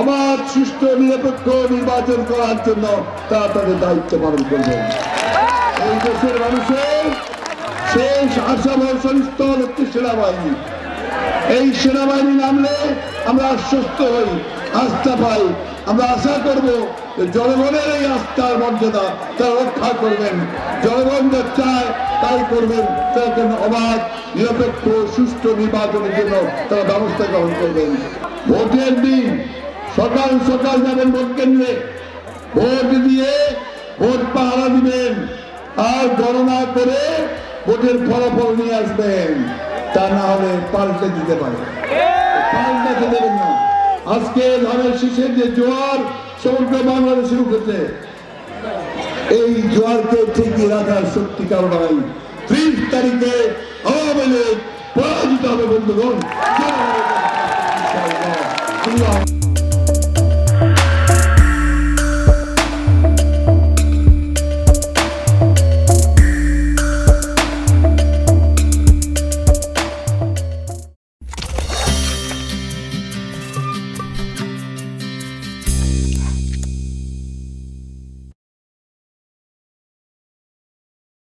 অবাধ, সুষ্ঠু, নিরপেক্ষ নির্বাচন করার জন্য তারা তাদের দায়িত্ব পালন করবেন এই দেশের মানুষের শেষ আশা ভরসা একটি সেনাবাহিনী। এই সেনাবাহিনী নামলে আমরা আশ্বস্ত হই, আস্থা পাই। আমরা আশা করব জনগণের এই আস্থার মর্যাদা তারা রক্ষা করবেন। জনগণ যা চায় তাই করবেন। তার জন্য অবাধ, নিরপেক্ষ, সুষ্ঠু নির্বাচনের জন্য তারা ব্যবস্থা গ্রহণ করবেন। ভোটের দিন সকাল সকাল যাবেন ভোট কেন্দ্রে। ভোট দিয়ে ভোট পাহারা দিবেন। আর গণনা করে ভোটের ফলাফল নিয়ে আসবেন। তা না হলে পাল্টে দিতে পারে। পাল্টাতে দেবেন না। আজকে ধানের শীষের যে জোয়ার, সমগ্র বাংলাদেশে উঠেছে এই জোয়ারকে ঠিকই রাখার শক্তি কারণ নাই। ত্রিশ তারিখে আওয়ামী লীগ পরাজিত হবে বন্ধুগণ।